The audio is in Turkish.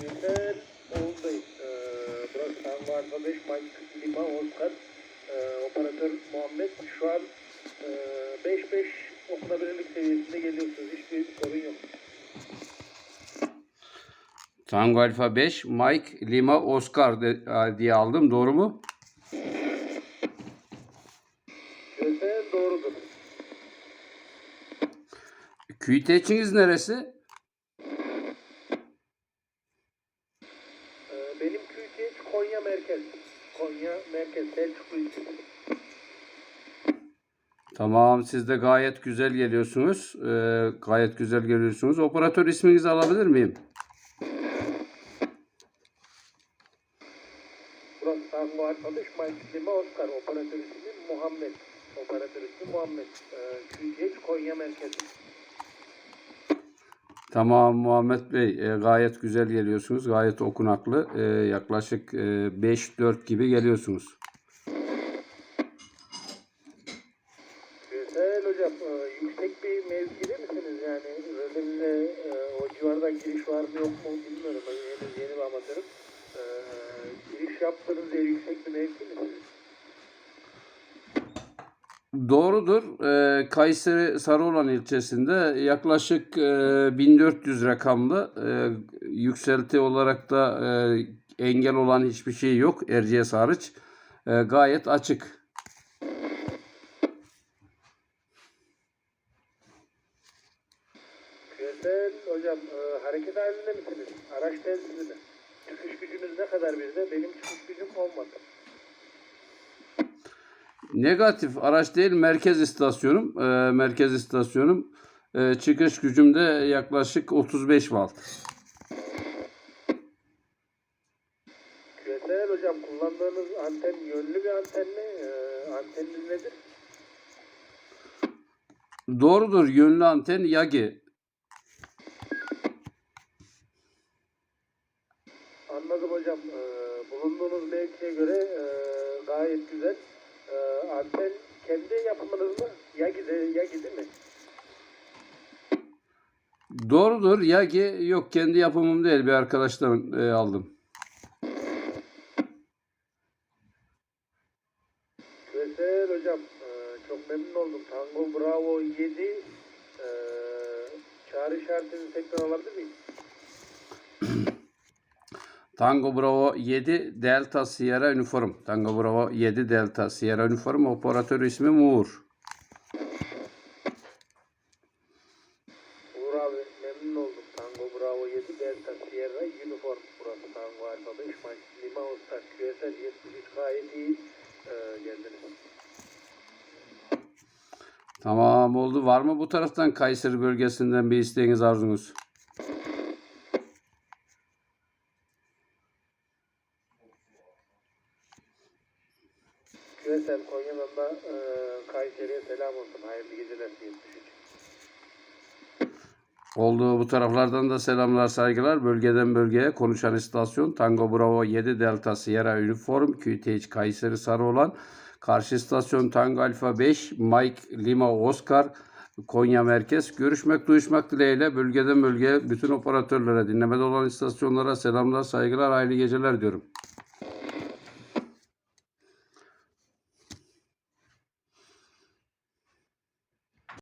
Güzel Oğuz Bey. Ee, burası Tango Alfa 5 Mike Lima Oscar. Ee, operatör Muhammed. Şu an e, 5-5 okunabilirlik seviyesinde geliyorsunuz. Hiçbir sorun yok. Tango Alfa 5, Mike, Lima, Oscar de- diye aldım. Doğru mu? Güzel doğrudur. QTH'iniz neresi? Ee, benim QTH Konya Merkez. Konya Merkez Selçuklu ilçesi. Tamam siz de gayet güzel geliyorsunuz. Ee, gayet güzel geliyorsunuz. Operatör isminizi alabilir miyim? Burası Tango Alfa 5 Mike Lima Oscar. Operatör ismi Muhammed. Operatör ismi Muhammed. Ee, Konya Merkez. Tamam Muhammed Bey e, gayet güzel geliyorsunuz. Gayet okunaklı. E, yaklaşık e, 5-4 gibi geliyorsunuz. Güzel hocam. Ee, yüksek bir mevkide misiniz? Yani rölemize e, giriş var mı yok mu bilmiyorum. Ben henüz yeni bir amatörüm. Ee, giriş yaptığınız yer yüksek bir mevki misiniz? Doğrudur. E, Kayseri Sarıoğlan ilçesinde yaklaşık e, 1400 rakamlı e, yükselti olarak da e, engel olan hiçbir şey yok. Erciyes hariç. E, gayet açık. Güzel hocam. e, hareket halinde misiniz? Araç telsizli mi? Çıkış gücünüz ne kadar bizde? Benim çıkış gücüm olmadı. Negatif araç değil merkez istasyonum. Ee, merkez istasyonum. Ee, çıkış gücümde yaklaşık 35 volt. Güzel hocam. Kullandığınız anten yönlü bir anten mi? Ee, anteniniz nedir? Doğrudur yönlü anten Yagi. Anladım hocam. Ee, bulunduğunuz mevkiye göre e, gayet güzel. Ee, anten kendi yapımınız mı? Yagi, de, Yagi değil mi? Doğrudur Yagi yok kendi yapımım değil bir arkadaştan e, aldım. Güzel hocam. Ee, çok memnun oldum. Tango Bravo 7 ee, çağrı işaretini tekrar alabilir miyim? Tango Bravo 7 Delta Sierra Uniform. Tango Bravo 7 Delta Sierra Uniform operatör ismi Muğur. Uğur abi memnun oldum. Tango Bravo 7 Delta Sierra Uniform. Burası Tango Alfa 5 Maç Lima Oscar QSL 73 gayet iyi ee, geldiniz. Tamam oldu. Var mı bu taraftan Kayseri bölgesinden bir isteğiniz arzunuz? QSL Konya'dan da e, Kayseri'ye selam olsun. Hayırlı geceler 73. Olduğu bu taraflardan da selamlar saygılar. Bölgeden bölgeye konuşan istasyon Tango Bravo 7 Delta Sierra Uniform QTH Kayseri Sarıoğlan. Karşı istasyon Tango Alfa 5 Mike Lima Oscar Konya Merkez. Görüşmek duyuşmak dileğiyle bölgeden bölgeye bütün operatörlere dinlemede olan istasyonlara selamlar saygılar hayırlı geceler diyorum.